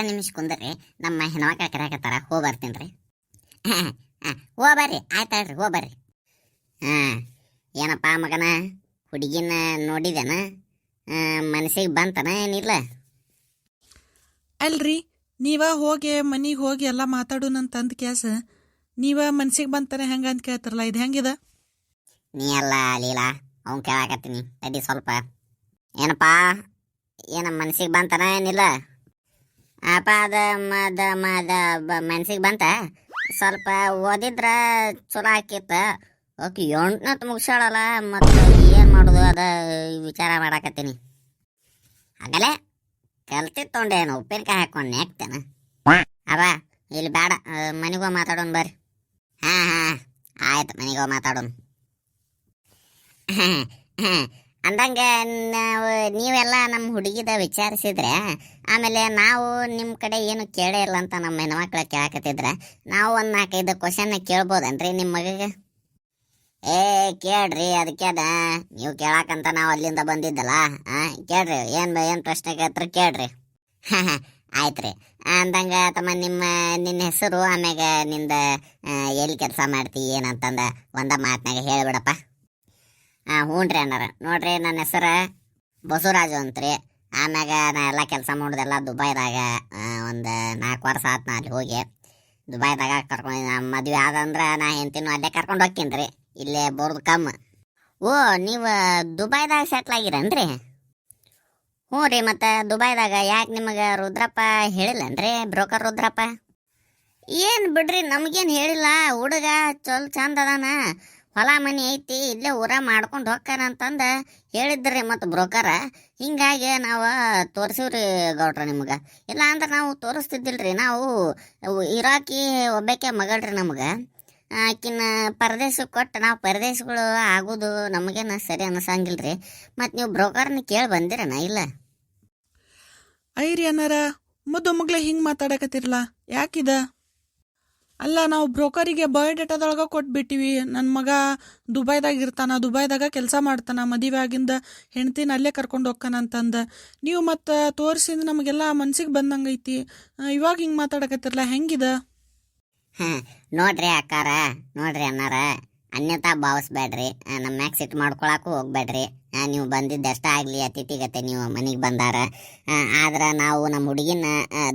ಎರಡು ನಿಮಿಷ ಕುಂದ್ರಿ. ನಮ್ಮ ಹೆಣ್ಮಕ್ಳು ಕರೆಯಕತ್ತಾರ ಹೋಗಿ ಬರ್ತೀನಿ ರೀ. ಹೋ ಬರ್ರಿ. ಆಯ್ತು ಹೇಳ್ರಿ ಹೋ ಬರ್ರಿ. ಹಾಂ. ಏನಪ್ಪ ಮಗನ? ಹುಡುಗಿನ ನೋಡಿದೇನ? ಮನಸ್ಸಿಗೆ ಬಂತನ ಏನಿಲ್ಲ? ಅಲ್ರಿ ನೀವ ಹೋಗಿ ಮನೆಗೆ ಹೋಗಿ ಎಲ್ಲ ನನ್ನ ಅಂದ ಕ್ಯಾಸ ನೀವ ಮನ್ಸಿಗೆ ಬಂತಾನೆ ಹೆಂಗ ಅಂತ ಕೇಳ್ತಾರಲ್ಲ ಇದು ಹೆಂಗಿದೆ? ನೀ ಅಲ್ಲ ಲೀಲಾ ಅವ್ನು ಕೇಳಾಕತ್ತೀನಿ. ಅಡಿ ಸ್ವಲ್ಪ. ಏನಪ್ಪ ಏನ ಮನ್ಸಿಗೆ ಬಂತನ ಏನಿಲ್ಲ? ಅಪ್ಪ ಅದ ಮದ ಮದ ಮನ್ಸಿಗೆ ಬಂತ? ಸ್ವಲ್ಪ ಓದಿದ್ರ ಚಲೋ ಆಕಿತ್ತ. ಓಕೆ, ಎಂಟನತ್ ಮುಗಿಸಾಳಲ್ಲ ಮತ್ತು ಏನು ಮಾಡೋದು? ಅದ ವಿಚಾರ ಮಾಡಾಕತ್ತೀನಿ. ಆಗಲೇ ಕಲ್ತಿತ್ತು ತೊಂಡೇನು ಉಪ್ಪಿನಕಾಯಿ ಹಾಕೊಂಡು ನೆಕ್ತೇನ. ಅವ, ಇಲ್ಲಿ ಬೇಡ ಮನೆಗೆ ಮಾತಾಡೋಣ ಬರ್ರಿ. ಹಾ ಹಾ, ಆಯ್ತು, ಮನೆಗೆ ಮಾತಾಡೋಣ ಅಂದಂಗೆ ನಾವು ನೀವೆಲ್ಲ ನಮ್ಮ ಹುಡುಗಿದ ವಿಚಾರಿಸಿದ್ರೆ, ಆಮೇಲೆ ನಾವು ನಿಮ್ಮ ಕಡೆ ಏನು ಕೇಳೇ ಇಲ್ಲ ಅಂತ ನಮ್ಮ ಹೆಣ್ಮಕ್ಳು ಕೇಳಕತ್ತಿದ್ರೆ, ನಾವು ಒಂದು ನಾಲ್ಕೈದು ಕ್ವಶನ್ ಕೇಳ್ಬೋದೇನ್ರಿ ನಿಮ್ಮ ಮಗಗೆ? ಏ, ಕೇಳ್ರಿ, ಅದಕ್ಕೆ ಅದ. ನೀವು ಕೇಳಾಕಂತ ನಾವು ಅಲ್ಲಿಂದ ಬಂದಿದ್ದಲ್ಲ ಹಾಂ ಕೇಳ್ರಿ, ಏನು ಏನು ಪ್ರಶ್ನೆ ಕೇಳ್ತಾರೆ ಕೇಳ್ರಿ. ಹಾಂ ಹಾಂ ಅಂದಂಗ ತಮ್ಮ ನಿಮ್ಮ, ನಿನ್ನ ಹೆಸರು, ಆಮ್ಯಾಗ ನಿಂದ ಎಲ್ಲಿ ಕೆಲಸ ಮಾಡ್ತಿ, ಏನಂತಂದ ಒಂದ ಮಾತ್ನಾಗ ಹೇಳ್ಬಿಡಪ್ಪ. ಹಾಂ ಹ್ಞೂನ್ರಿ ಅಣ್ಣಾರ ನೋಡ್ರಿ ನನ್ನ ಹೆಸರು ಬಸವರಾಜು ಅಂತ್ರಿ. ಆಮ್ಯಾಗ ನಾ ಎಲ್ಲ ಕೆಲಸ ಮಾಡೋದೆಲ್ಲ ದುಬೈದಾಗ ಒಂದು ನಾಲ್ಕು ವರ್ಷ ಆತು ನಾ ಅಲ್ಲಿ ಹೋಗಿ. ದುಬೈದಾಗ ಕರ್ಕೊಂಡು ನಮ್ಮ ಮದುವೆ ಆದಂದ್ರೆ ನಾ ಹೆಂಡ್ತಿನೂ ಅಲ್ಲೇ ಕರ್ಕೊಂಡು ಹೋಗ್ತೀನಿ ರೀ ಇಲ್ಲೇ ಬೋರ್ದು ಕಮ್ಮ ಓ, ನೀವು ದುಬೈದಾಗ ಸೆಟ್ಲ್ ಆಗಿರನ್ರಿ? ಹ್ಞೂ ರೀ ಮತ್ತು ದುಬೈದಾಗ ಯಾಕೆ ನಿಮಗೆ ರುದ್ರಪ್ಪ ಹೇಳಿಲ್ಲನ್ರಿ, ಬ್ರೋಕರ್ ರುದ್ರಪ್ಪ? ಏನು ಬಿಡ್ರಿ, ನಮಗೇನು ಹೇಳಿಲ್ಲ. ಹುಡುಗ ಚೊಲ್ ಚಂದ ಅದಾನ. ಹೊಲ ಮನೆ ಐತಿ, ಇಲ್ಲೇ ಊರ ಮಾಡ್ಕೊಂಡು ಹೋಗ್ತಾರ ಅಂತಂದು ಹೇಳಿದ್ರಿ ಮತ್ತು ಬ್ರೋಕರ. ಹಿಂಗಾಗಿ ನಾವು ತೋರಿಸಿವ್ರಿ ಗೌಡ್ರ ನಿಮ್ಗೆ. ಇಲ್ಲ ಅಂದ್ರೆ ನಾವು ತೋರಿಸ್ತಿದ್ದಿಲ್ರಿ, ನಾವು ಇರಾಕಿ ಒಬ್ಬಾಕೆ ಮಗಳ್ರಿ ನಮ್ಗೆ. ಆಕಿನ ಪರದೇಶಕ್ಕೆ ಕೊಟ್ಟು ನಾವು ಪರದೇಶಗಳು ಆಗೋದು ನಮಗೇನು ಸರಿ ಅನ್ನಿಸಂಗಿಲ್ರಿ ಮತ್ತು ನೀವು ಬ್ರೋಕರ್ನ ಕೇಳಿ ಬಂದಿರನ ಇಲ್ಲ? ಐರಿ ಅನ್ನಾರ ಮುದ್ದು ಮಗ್ಲೆ ಹಿಂಗೆ ಮಾತಾಡಕತ್ತಿರಲ್ಲ ಯಾಕಿದ? ಅಲ್ಲ, ನಾವು ಬ್ರೋಕರಿಗೆ ಬಯೋಡೇಟಾದೊಳಗೆ ಕೊಟ್ಬಿಟ್ಟಿವಿ. ನನ್ನ ಮಗ ದುಬೈದಾಗ ಇರ್ತಾನ, ದುಬೈದಾಗ ಕೆಲಸ ಮಾಡ್ತಾನ, ಮದುವೆ ಆಗಿಂದ ಹೆಂಡ್ತಿನ ಅಲ್ಲೇ ಕರ್ಕೊಂಡು ಹೋಗ್ತಾನ ನೀವು ಮತ್ತು ತೋರಿಸಿದ ನಮಗೆಲ್ಲ ಮನ್ಸಿಗೆ ಬಂದಂಗೈತಿ. ಇವಾಗ ಹಿಂಗೆ ಮಾತಾಡಕತ್ತಿರಲ್ಲ ಹೆಂಗಿದ? ನೋಡ್ರಿ ಅಕ್ಕಾರ, ನೋಡ್ರಿ ಅನ್ನಾರ ಅನ್ಯತಾ ಭಾವಿಸ್ಬೇಡ್ರಿ ನಮ್ಮ ಮ್ಯಾಕ್ ಸಿಟ್ ಮಾಡ್ಕೊಳಕ್ಕೂ ಹೋಗ್ಬೇಡ್ರಿ ನೀವು ಬಂದಿದ್ದು ಅಷ್ಟೇ ಆಗಲಿ ಅತಿಥಿಗತೆ ನೀವು ಮನೆಗೆ ಬಂದಾರ. ಆದ್ರೆ ನಾವು ನಮ್ಮ ಹುಡುಗಿನ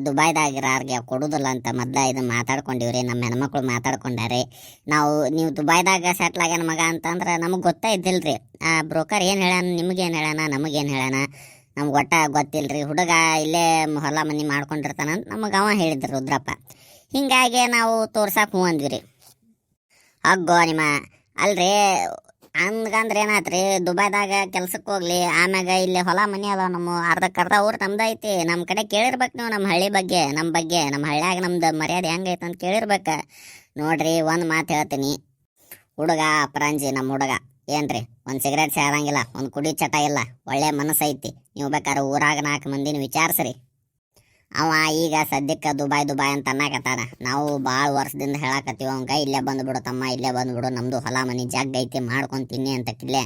ದುಬೈದಾಗಿರೋರ್ಗೆ ಕೊಡುದಿಲ್ಲ ಅಂತ ಮದ್ದ ಇದು ಮಾತಾಡ್ಕೊಂಡಿವ್ರಿ ನಮ್ಮ ಹೆಣ್ಮಕ್ಳು ಮಾತಾಡ್ಕೊಂಡಾರೆ. ನಾವು, ನೀವು ದುಬೈದಾಗ ಸೆಟ್ಲ್ ಆಗ್ಯಾನ ಮಗ ಅಂತಂದ್ರೆ ನಮಗೆ ಗೊತ್ತೇ ಇದ್ದಿಲ್ರಿ. ಆ, ಬ್ರೋಕರ್ ಏನು ಹೇಳಾನ ನಿಮಗೇನು ಹೇಳಾನ ನಮಗೇನು ಹೇಳಾನ ನಮ್ಗೆ ಒಟ್ಟ ಗೊತ್ತಿಲ್ರಿ. ಹುಡುಗ ಇಲ್ಲೇ ಹೊಲ ಮನೆ ಮಾಡ್ಕೊಂಡಿರ್ತಾನ ಅಂತ ನಮಗೆ ಅವ ಹೇಳಿದ್ರು ರುದ್ರಪ್ಪ. ಹಿಂಗಾಗಿ ನಾವು ತೋರ್ಸಕ್ಕೆ ಹ್ಞೂ ಅಂದ್ವಿ ಅಗ್ಗೋ ನಿಮ್ಮ, ಅಲ್ರಿ ಹಂಗಂದ್ರೆ ಏನಾತ್ರಿ, ದುಬೈದಾಗ ಕೆಲ್ಸಕ್ಕೆ ಹೋಗ್ಲಿ, ಆಮ್ಯಾಗ ಇಲ್ಲಿ ಹೊಲ ಮನೆ ಅದಾವ ನಮ್ಮ ಅರ್ಧಕ್ಕೆ ಅರ್ಧ ಊರು ತಮ್ದೈತಿ ನಮ್ಮ ಕಡೆ ಕೇಳಿರ್ಬೇಕು ನೀವು ನಮ್ಮ ಹಳ್ಳಿ ಬಗ್ಗೆ ನಮ್ಮ ಬಗ್ಗೆ. ನಮ್ಮ ಹಳ್ಳಿಯಾಗ ನಮ್ದು ಮರ್ಯಾದೆ ಹೆಂಗೈತೆ ಅಂತ ಕೇಳಿರ್ಬೇಕು. ನೋಡ್ರಿ, ಒಂದು ಮಾತು ಹೇಳ್ತೀನಿ. ಹುಡುಗ ಅಪರಾಂಜಿ ನಮ್ಮ ಹುಡುಗ. ಏನ್ರಿ, ಒಂದು ಸಿಗರೇಟ್ ಸೇರಂಗಿಲ್ಲ, ಒಂದು ಕುಡಿ ಚಟ ಇಲ್ಲ, ಒಳ್ಳೆ ಮನಸ್ಸು ಐತಿ ನೀವು ಬೇಕಾದ್ರೆ ಊರಾಗ ನಾಲ್ಕು ಮಂದಿನ ವಿಚಾರಿಸ್ರಿ. ಅವ ಈಗ ಸದ್ಯಕ್ಕೆ ದುಬಾಯ್ ದುಬಾಯ್ ಅಂತ ಅನ್ನಕತ್ತಾನ. ನಾವು ಭಾಳ ವರ್ಷದಿಂದ ಹೇಳಾಕತ್ತೀವಿ ಅವಂಗ ಇಲ್ಲೇ ಬಂದ್ಬಿಡು ತಮ್ಮ, ಇಲ್ಲೇ ಬಂದ್ಬಿಡು, ನಮ್ದು ಹೊಲ ಮನೆ ಜಗ್ ಐತಿ ತಿನ್ನಿ ಅಂತ ಕಿಲ್ಲೆ.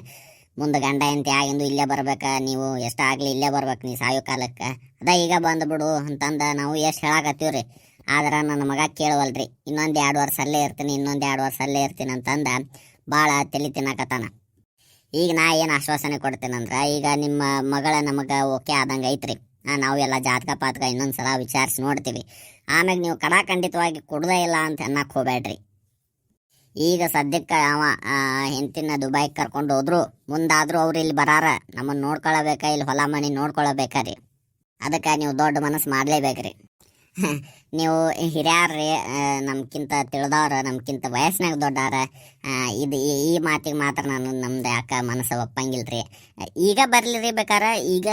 ಮುಂದೆ ಗಂಡ ಎಂತಿ ಆಗಿಂದು ಇಲ್ಲೇ ಬರ್ಬೇಕ, ನೀವು ಎಷ್ಟಾಗ್ಲಿ ಇಲ್ಲೇ ಬರ್ಬೇಕು ನೀ ಸಾಯೋ ಕಾಲಕ್ಕೆ. ಅದ ಈಗ ಬಂದ್ಬಿಡು ಅಂತಂದ ನಾವು ಎಷ್ಟು ಹೇಳಕತ್ತೀವಿ ರೀ ಆದ್ರೆ ನನ್ನ ಮಗ ಕೇಳವಲ್ರಿ, ಇನ್ನೊಂದು ಎರಡು ವರ್ಷ ಅಲ್ಲೇ ಇರ್ತೀನಿ, ಇನ್ನೊಂದು ಎರಡು ವರ್ಷ ಅಲ್ಲೇ ಇರ್ತೀನಿ ಅಂತಂದ ಭಾಳ ತಲೆ ತಿನ್ನಕತ್ತಾನ. ಈಗ ನಾ ಏನು ಆಶ್ವಾಸನೆ ಕೊಡ್ತೀನಂದ್ರೆ, ಈಗ ನಿಮ್ಮ ಮಗಳ ನಮಗೆ ಓಕೆ ಆದಂಗೆ ಐತ್ರಿ. ನಾವು ಎಲ್ಲ ಜಾತಕ ಪಾತಕ ಇನ್ನೊಂದು ಸಲ ವಿಚಾರಿಸಿ ನೋಡ್ತೀವಿ. ಆಮೇಲೆ ನೀವು ಕಡಾಖಂಡಿತವಾಗಿ ಕೊಡದೇ ಇಲ್ಲ ಅಂತ ಅನ್ನಕ್ಕೆ ಹೋಗ್ಬೇಡ್ರಿ. ಈಗ ಸದ್ಯಕ್ಕೆ ಅವ ಹೆಂಡತಿನ ದುಬೈಗೆ ಕರ್ಕೊಂಡು ಹೋದ್ರು, ಮುಂದಾದರೂ ಅವ್ರು ಇಲ್ಲಿ ಬರಾರ. ನಮ್ಮನ್ನು ನೋಡ್ಕೊಳ್ಳಬೇಕಾ ಇಲ್ಲಿ ಹೊಲ ಮನೆ ನೋಡ್ಕೊಳಬೇಕ್ರಿ ಅದಕ್ಕೆ ನೀವು ದೊಡ್ಡ ಮನಸ್ಸು ಮಾಡಲೇಬೇಕ್ರಿ. ನೀವು ಹಿರಿಯರ್ರಿ ನಮ್ಗಿಂತ ತಿಳಿದವ್ರ ನಮ್ಗಿಂತ ವಯಸ್ಸಿನಾಗ ದೊಡ್ಡವ್ರ ಇದು ಈ ಮಾತಿಗೆ ಮಾತ್ರ ನಾನು ನಮ್ದು ಯಾಕೆ ಮನಸ್ಸು ಒಪ್ಪಂಗಿಲ್ರಿ. ಈಗ ಬರಲಿ ರೀ ಬೇಕಾರ, ಈಗ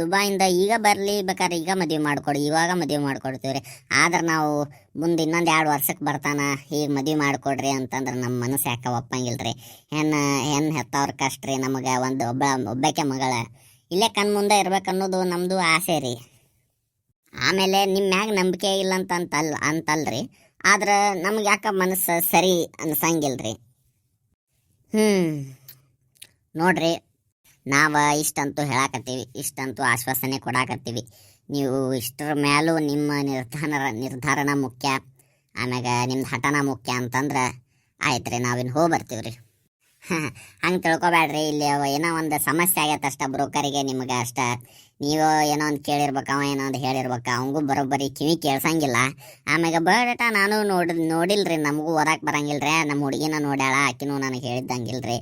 ದುಬಾಯಿಂದ ಈಗ ಬರಲಿ ಬೇಕಾರೆ, ಈಗ ಮದುವೆ ಮಾಡ್ಕೊಡಿ, ಇವಾಗ ಮದುವೆ ಮಾಡ್ಕೊಡ್ತೀವಿ ರೀ ಆದ್ರೆ ನಾವು ಮುಂದೆ ಇನ್ನೊಂದು ಎರಡು ವರ್ಷಕ್ಕೆ ಬರ್ತಾನೆ, ಈಗ ಮದುವೆ ಮಾಡ್ಕೊಡ್ರಿ ಅಂತಂದ್ರೆ ನಮ್ಮ ಮನಸ್ಸು ಯಾಕೆ ಒಪ್ಪಂಗಿಲ್ರಿ. ಹೆಣ್ಣು ಹೆಣ್ಣು ಹೆತ್ತವ್ರ ಕಷ್ಟ ರೀ ನಮಗೆ, ಒಂದು ಒಬ್ಬ ಒಬ್ಬಕ್ಕೆ ಮಗಳ. ಇಲ್ಲೇ ಕಣ್ಮುಂದೆ ಇರ್ಬೇಕನ್ನೋದು ನಮ್ಮದು ಆಸೆ ರೀ. ಆಮೇಲೆ ನಿಮ್ಮ ಮ್ಯಾಗ ನಂಬಿಕೆ ಇಲ್ಲ ಅಂತ ಅಂತಲ್ ಅಂತಲ್ರಿ. ಆದ್ರೆ ನಮ್ಗೆ ಯಾಕೆ ಮನಸ್ಸು ಸರಿ ಅನ್ಸಂಗಿಲ್ರಿ? ಹ್ಞೂ ನೋಡ್ರಿ, ನಾವು ಇಷ್ಟಂತೂ ಹೇಳಾಕತ್ತೀವಿ, ಇಷ್ಟಂತೂ ಆಶ್ವಾಸನೆ ಕೊಡಾಕತ್ತೀವಿ. ನೀವು ಇಷ್ಟರ ಮ್ಯಾಲೂ ನಿಮ್ಮ ನಿರ್ಧಾರ ನಿರ್ಧಾರನ ಮುಖ್ಯ. ಆಮ್ಯಾಗ ನಿಮ್ದು ಹಠನ ಮುಖ್ಯ ಅಂತಂದ್ರೆ ಆಯ್ತು ರೀ ನಾವಿನ್ನು ಹೋಗಿ ಬರ್ತೀವಿ ರೀ ಹಂಗೆ ತಿಳ್ಕೊಬೇಡ್ರಿ ಇಲ್ಲಿ ಏನೋ ಒಂದು ಸಮಸ್ಯೆ ಆಗೈತೆ ಅಷ್ಟ ಬ್ರೋಕರಿಗೆ ನಿಮಗೆ ಅಷ್ಟ. ನೀವು ಏನೋ ಒಂದು ಕೇಳಿರ್ಬೇಕು, ಅವ ಏನೋ ಒಂದು ಹೇಳಿರ್ಬೇಕು, ಅವಂಗೂ ಬರೋಬ್ಬರಿ ಕಿವಿ ಕೇಳ್ಸಂಗಿಲ್ಲ. ಆಮ್ಯಾಗ ಬೇಡಟ ನಾನು ನೋಡಿ, ನೋಡಿಲ್ರಿ, ನಮಗೂ ಓದಕ್ಕೆ ಬರಂಗಿಲ್ರಿ ನಮ್ಮ ಹುಡುಗಿನ ನೋಡ್ಯಾಳ, ಆಕಿನೂ ನನಗೆ ಹೇಳಿದ್ದಂಗಿಲ್ರಿ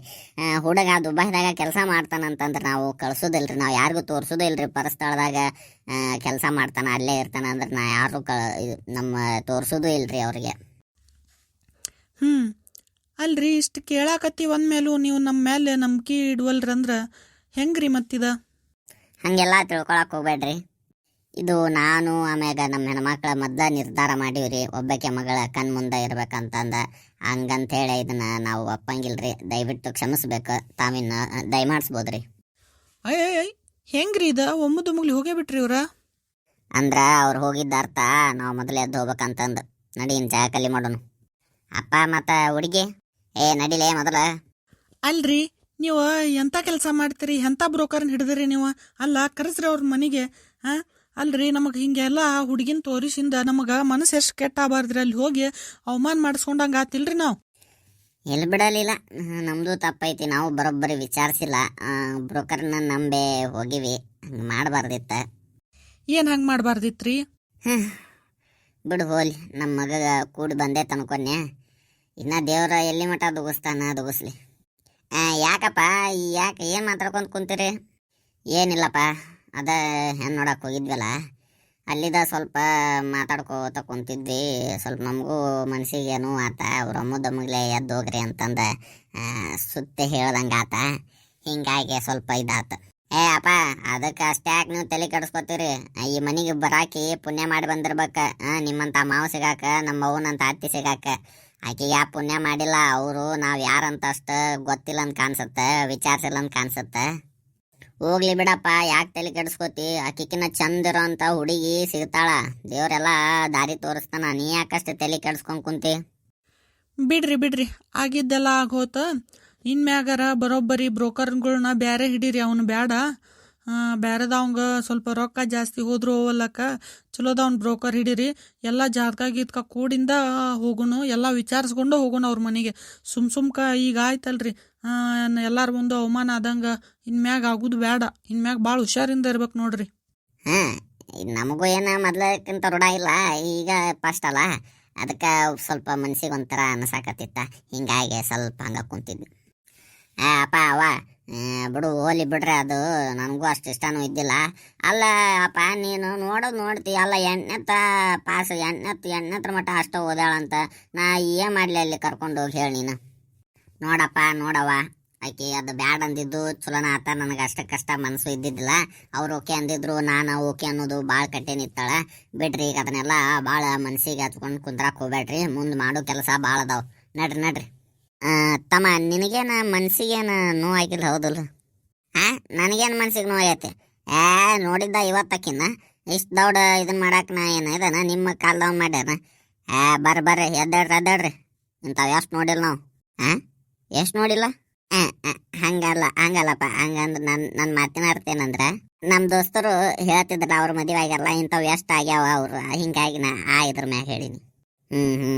ಹುಡುಗ ದುಬೈದಾಗ ಕೆಲಸ ಮಾಡ್ತಾನಂತಂದ್ರೆ ನಾವು ಕಳ್ಸೋದಿಲ್ರಿ, ನಾವು ಯಾರಿಗೂ ತೋರಿಸೋದಿಲ್ರಿ ಪರಸ್ಥಳದಾಗ ಕೆಲಸ ಮಾಡ್ತಾನೆ, ಅಲ್ಲೇ ಇರ್ತಾನೆ ಅಂದ್ರೆ ನಾ ಯಾರು ಕ ನಮ್ಮ ತೋರಿಸೋದು ಇಲ್ರಿ ಅವ್ರಿಗೆ. ಹ್ಞೂ ಅಲ್ರಿ ಇಷ್ಟು ಕೇಳಾಕತ್ತೀವಿ ಅಂದಮೇಲೂ ನೀವು ನಮ್ಮ ಮೇಲೆ ನಂಬಿಕೆ ಇಡುವಲ್ರಿ ಅಂದ್ರೆ ಹೆಂಗ್ರಿ ಮತ್ತಿದ? ಹಂಗೆಲ್ಲ ತಿಳ್ಕೊಳಕ್ ಹೋಗ್ಬೇಡ್ರಿ. ಇದು ನಾನು ಆಮ್ಯಾಗ ನಮ್ಮ ಹೆಣ್ಮಕ್ಳ ಮದ್ದ ನಿರ್ಧಾರ ಮಾಡೀವ್ರಿ. ಒಬ್ಬಕ್ಕೆ ಮಗಳ ಕಣ್ ಮುಂದೆ ಇರ್ಬೇಕಂತಂದ ಹಂಗಂತೇಳಿ ಇದನ್ನ ನಾವು ಒಪ್ಪಂಗಿಲ್ರಿ. ದಯವಿಟ್ಟು ಕ್ಷಮಿಸ್ಬೇಕು. ತಾವಿನ್ನ ದಯಮಾಡಿಸ್ಬೋದ್ರಿ. ಅಯ್ಯ ಅಯ್ಯ ಹೆಂಗ್ರಿ ಇದ? ಒಮ್ಮದು ಮುಗ್ಲಿ ಹೋಗೇ ಬಿಟ್ರಿ ಇವ್ರ? ಅಂದ್ರ ಅವ್ರು ಹೋಗಿದ್ದ ಅರ್ಥ ನಾವು ಮೊದಲೇ ಎದ್ದು ಹೋಗ್ಬೇಕಂತಂದು. ನಡೀನ್ ಚಾ ಕಲಿ ಮಾಡೋಣ ಅಪ್ಪ ಮತ್ತ ಹುಡುಗಿ? ಏ ನಡಿಲೇ ಮೊದಲ. ಅಲ್ರಿ ನೀವು ಎಂಥ ಕೆಲಸ ಮಾಡ್ತೀರಿ? ಎಂಥ ಬ್ರೋಕರ್ನ ಹಿಡಿದ್ರಿ ನೀವು? ಅಲ್ಲ ಕರೆಸ್ರಿ ಅವ್ರ ಮನೆಗೆ. ಹಾಂ ಅಲ್ರಿ ನಮಗೆ ಹಿಂಗೆಲ್ಲ ಹುಡುಗಿನ ತೋರಿಸಿಂದ ನಮಗೆ ಮನಸ್ಸು ಎಷ್ಟು ಕೆಟ್ಟ ಆಗಬಾರ್ದ್ರಿ ಅಲ್ಲಿ ಹೋಗಿ ಅವಮಾನ ಮಾಡಿಸ್ಕೊಂಡಂಗೆ ಆತಿಲ್ರಿ ನಾವು. ಎಲ್ಲಿ ಬಿಡಲಿಲ್ಲ. ನಮ್ಮದು ನಮ್ದು ತಪ್ಪೈತಿ ನಾವು ಬರೋಬ್ಬರಿ ವಿಚಾರಿಸಿಲ್ಲ. ಬ್ರೋಕರ್ನ ನಂಬೆ ಹೋಗಿವಿ. ಹಂಗೆ ಮಾಡಬಾರ್ದಿತ್ತ. ಏನು ಹಂಗೆ ಮಾಡಬಾರ್ದಿತ್ರಿ? ಬಿಡು ಹೋಲಿ ನಮ್ಮ ಮಗ ಕೂಡಿ ಬಂದೆ ತನ್ಕೊನ್ಯ? ಇನ್ನ ದೇವ್ರ ಎಲ್ಲಿ ಮಠ ದುಗಿಸ್ತಾನ, ದುಗಿಸ್ಲಿ. ಯಾಕಪ್ಪ ಯಾಕೆ ಏನು ಮಾತಾಡ್ಕೊಂತ ಕುಂತೀರಿ? ಏನಿಲ್ಲಪ್ಪ, ಅದ ಹೆಣ್ಣು ನೋಡಕ್ಕೆ ಹೋಗಿದ್ವಲ್ಲ, ಅಲ್ಲಿದ ಸ್ವಲ್ಪ ಮಾತಾಡ್ಕೋತ ಕುಂತಿದ್ವಿ. ಸ್ವಲ್ಪ ನಮಗೂ ಮನ್ಸಿಗೆ ನೋವು ಆತ, ಅವ್ರ ಅಮ್ಮದಮ್ಮಗ್ಲೆ ಎದ್ದು ಹೋಗ್ರಿ ಅಂತಂದ ಸುತ್ತಿ ಹೇಳ್ದಂಗೆ ಆತ. ಹಿಂಗಾಗಿ ಸ್ವಲ್ಪ ಇದಾತ. ಏ, ಅಪ್ಪ, ಅದಕ್ಕೆ ಅಷ್ಟೇ ಯಾಕೆ ನೀವು ತಲೆ ಕೆಡಿಸ್ಕೊತೀರಿ. ಈ ಮನೆಗೆ ಬರಾಕಿ ಪುಣ್ಯ ಮಾಡಿ ಬಂದಿರ್ಬೇಕು. ನಿಮ್ಮಂತ ಮಾವ ಸಿಗಾಕ, ನಮ್ಮ ಅವ್ವನಂತ ಅತ್ತಿ ಸಿಗಾಕ. ಆಕೆಗೆ ಯಾ ಪುಣ್ಯ ಮಾಡಿಲ್ಲ, ಅವರು ನಾವು ಯಾರಂತ ಅಷ್ಟ ಗೊತ್ತಿಲ್ಲ ಅಂತ ಕಾಣಿಸುತ್ತೆ ವಿಚಾರಿಸಿಲ್ಲ ಅಂತ ಕಾಣಿಸುತ್ತೆ. ಹೋಗ್ಲಿ ಬಿಡಪ್ಪ, ಯಾಕೆ ತಲೆ ಕೆಡಿಸ್ಕೋತಿ? ಆಕಿಕಿನ ಚಂದ ಇರೋಂಥ ಹುಡುಗಿ ಸಿಗ್ತಾಳ. ದೇವರೆಲ್ಲ ದಾರಿ ತೋರಿಸ್ತಾನ. ನೀ ಯಾಕಷ್ಟು ತಲೆ ಕೆಡಿಸ್ಕೊಂಡ್ ಕುಂತಿ? ಬಿಡ್ರಿ ಬಿಡ್ರಿ. ಆಗಿದ್ದೆಲ್ಲ ಆಗೋತ. ಇನ್ಮ್ಯಾಗಾರ ಬರೋಬ್ಬರಿ ಬ್ರೋಕರ್ಗಳನ್ನ ಬ್ಯಾರೆ ಹಿಡೀರಿ, ಅವನು ಬ್ಯಾಡ. ಬ್ಯಾರೆದವಂಗ ಸ್ವಲ್ಪ ರೊಕ್ಕ ಜಾಸ್ತಿ ಹೋದ್ರು ಚಲೋ ಚಲೋದವ್ನ ಬ್ರೋಕರ್ ಹಿಡೀರಿ. ಎಲ್ಲ ಜಾತಕ ಗೀತ್ಕ ಕೂಡಿಂದ ಹೋಗುನು ಎಲ್ಲ ವಿಚಾರಿಸ್ಕೊಂಡು ಹೋಗೋಣ ಅವ್ರ ಮನೆಗೆ. ಸುಮ್ ಸುಮ್ಕ ಈಗ ಆಯ್ತಲ್ರಿ. ಎಲ್ಲಾರ ಮುಂದೆ ಅವಮಾನ ಆದಂಗ ಇನ್ಮ್ಯಾಗ ಆಗುದು ಬೇಡ ಇನ್ಮ್ಯಾಗ ಭಾಳ ಹುಷಾರಿಂದ ಇರ್ಬೇಕು ನೋಡ್ರಿ. ಇದ್ ನಮಗೂ ಏನ ಮೊದ್ಲಕ್ಕಿಂತ ರೂಢ ಇಲ್ಲ, ಈಗ ಫಸ್ಟ್ ಅಲ್ಲ. ಅದಕ್ಕೆ ಸ್ವಲ್ಪ ಮನ್ಸಿಗೆ ಒಂಥರ ಅನ್ಸಾಕತ್ತಿತ್ತ. ಹಿಂಗಾಗಿ ಸ್ವಲ್ಪ ಹಂಗ ಕುಂತಿದ್ವಿ. ಅಪ್ಪ ಅವ ಬಿಡು, ಹೋಲಿ ಬಿಡ್ರಿ ಅದು ನನಗೂ ಅಷ್ಟು ಇಷ್ಟನೂ ಇದ್ದಿಲ್ಲ. ಅಲ್ಲ, ಅಪ್ಪ, ನೀನು ನೋಡೋದು ನೋಡ್ತಿ, ಅಲ್ಲ ಎಂಟನೇತ ಪಾಸ್ ಎಂಟನೇತ್ ಎಂಟನೇತ್ರ ಮಟ್ಟ ಅಷ್ಟ ಓದಾಳಂತ. ನಾ ಏನು ಮಾಡಲಿ ಅಲ್ಲಿ ಕರ್ಕೊಂಡು ಹೋಗಿ ಹೇಳಿ ನೀನು. ನೋಡಪ್ಪ, ನೋಡವ್ವ. ಆಕೆ, ಅದು ಬ್ಯಾಡ್ ಅಂದಿದ್ದು ಚಲೋನ ಆತ, ನನಗೆ ಅಷ್ಟಕ್ಕಷ್ಟ ಮನಸ್ಸು ಇದ್ದಿದ್ದಿಲ್ಲ. ಅವ್ರು ಓಕೆ ಅಂದಿದ್ರು, ನಾನು ಓಕೆ ಅನ್ನೋದು ಭಾಳ ಕಟ್ಟೆ ನಿತ್ತಾಳ ಬಿಡ್ರಿ, ಈಗ ಅದನ್ನೆಲ್ಲ ಭಾಳ ಮನಸ್ಸಿಗೆ ಹಚ್ಕೊಂಡು ಕುಂದ್ರಾಕ್ ಹೋಗ್ಬೇಡ್ರಿ ಮುಂದೆ ಮಾಡೋ ಕೆಲಸ ಭಾಳ ಅದಾವೆ. ನಡ್ರಿ ನಡ್ರಿ. ತಮ್ಮ ನಿನಗೇನ ಮನ್ಸಿಗೇನ ನೋವು ಆಗಿಲ್ಲ ಹೌದಲ್ಲ? ಹಾ ನನಗೇನು ಮನ್ಸಿಗೆ ನೋವು ಆಗೈತೆ ಏ ನೋಡಿದ್ದ ಇವತ್ತಕ್ಕಿನ್ನ? ಇಷ್ಟು ದೌಡ ಇದನ್ನ ಮಾಡಾಕ ನಾ ಏನು ಇದನ? ನಿಮ್ಮ ಕಾಲ್ದವ್ ಮಾಡ್ಯಾನ? ಏ ಬರ್ರಿ ಬರ್ರಿ ಎದ್ದಾಡ್ರಿ ಎದ್ದಾಡ್ರಿ ಇಂಥವು ಎಷ್ಟು ನೋಡಿಲ್ಲ ನಾವು. ಹಾ ಎಷ್ಟು ನೋಡಿಲ್ಲ? ಹಾ ಆ, ಹಂಗಲ್ಲ ಹಂಗಲ್ಲಪ್ಪ ಹಂಗಂದ್ರೆ ನನ್ನ ನನ್ನ ಮಾತಿನ ಅರ್ಥ ಏನಂದ್ರೆ ನಮ್ಮ ದೋಸ್ತರು ಹೇಳ್ತಿದ್ರು ಅವ್ರ ಮದುವೆ ಆಗ್ಯಾರಲ್ಲ ಇಂಥವು ಎಷ್ಟು ಆಗ್ಯಾವ ಅವರು ಹಿಂಗಾಗಿ ನಾ ಆ ಇದ್ರ ಮ್ಯಾಗ ಹೇಳೀನಿ. ಹ್ಞೂ ಹ್ಞೂ